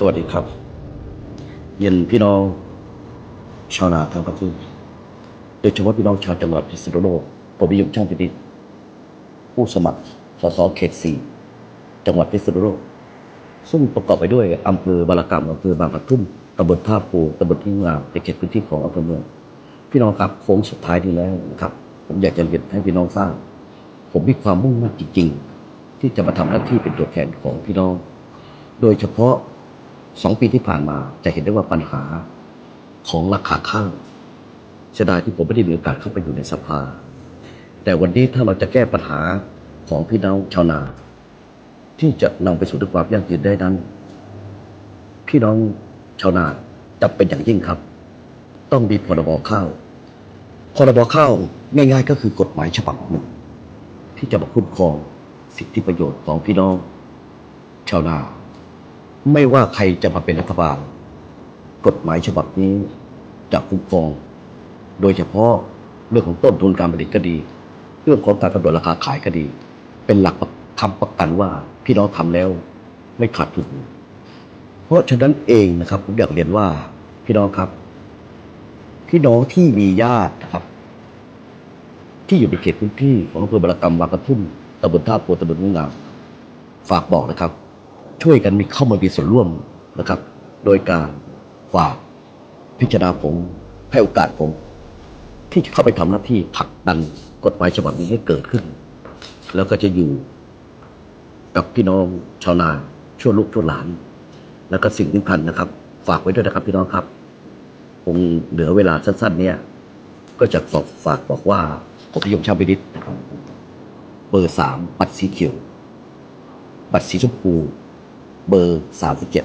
สวัสดีครับ เย็นพี่น้องชาวนาทั้งประเทศโดยเฉพาะพี่น้องชาวจังหวัดพิษณุโลกผมนิยมช่างพินิผู้สมัครสสเขตสี่จังหวัดพิษณุโลก ซึ่งประกอบไปด้วยอำเภอบารากรรมอำเภอบางปะทุ่มตำบลท่าปูตำบลที่งามในเขตพื้นที่ของอำเภอเมือง พี่น้องครับโค้งสุดท้ายนี้แล้วครับ ผมอยากจะเรียนให้พี่น้องทราบผมมีความมุ่งมั่นจริง ๆ ที่จะมาทำหน้าที่เป็นตัวแทนของพี่น้อง โดยเฉพาะ สองปีที่ผ่านมาจะเห็นได้ว่าปัญหาของราคาข้าวเสียดายที่ผมไม่ได้มีโอกาสเข้าไปอยู่ในสภา แต่วันนี้ถ้าเราจะแก้ปัญหาของพี่น้องชาวนา ที่จะนำไปสู่ความยั่งยืนได้นั้น พี่น้องชาวนาจำเป็นอย่างยิ่งครับ ต้องมีพรบข้าวพรบข้าวง่าย ๆ ก็คือกฎหมายฉบับหนึ่ง ที่จะมาคุ้มครองสิทธิประโยชน์ของพี่น้องชาวนา ไม่ว่าใครจะมาเป็นรัฐบาล กฎหมายฉบับนี้จะคุ้มครอง โดยเฉพาะเรื่องของต้นทุนการผลิตก็ดี เรื่องของการกำหนดราคาขายก็ดี เป็นหลักคำประกันว่าพี่น้องทำแล้วไม่ขาดทุนเพราะฉะนั้นเองนะครับผมอยากเรียนว่าพี่น้องครับ พี่น้องที่มีญาตินะครับ ที่อยู่ในเขตพื้นที่ของอำเภอบารกรรมบางกระทุ่มตำบลท่าโพตำบลมุ่งงามฝากบอกนะครับ ช่วยกันมีเข้ามามีส่วนร่วมนะครับ โดยการฝากพิจารณาผมให้โอกาสผม ที่จะเข้าไปทำหน้าที่ผลักดันกฎหมายฉบับนี้ให้เกิดขึ้น แล้วก็จะอยู่กับพี่น้องชาวนาช่วลูกช่วหลาน แล้วก็สิ่งสำคัญนะครับ ฝากไว้ด้วยนะครับพี่น้องครับคงเหลือเวลาสั้นๆ เนี่ย ก็จะฝากฝากบอกว่าผมนิยมชาวบิดิษเบอร์สามบัตรสีเขียว บัตรสีชมพู เบอร์สามสิบเจ็ด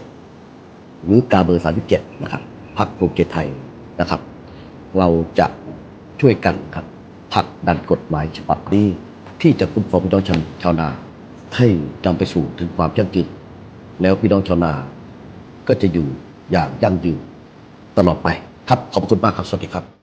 หรือกาเบอร์สามสิบเจ็ดนะครับพักภูมิใจไทยนะครับ เราจะช่วยกันครับผลักดันกฎหมายฉบับนี้ ที่จะคุ้มครองพี่น้องชาวชาวนา ให้นำไปสู่ถึงความยั่งยืนแล้วพี่น้องชาวนา ก็จะอยู่อย่างยั่งยืนตลอดไปครับขอบคุณมากครับสวัสดีครับ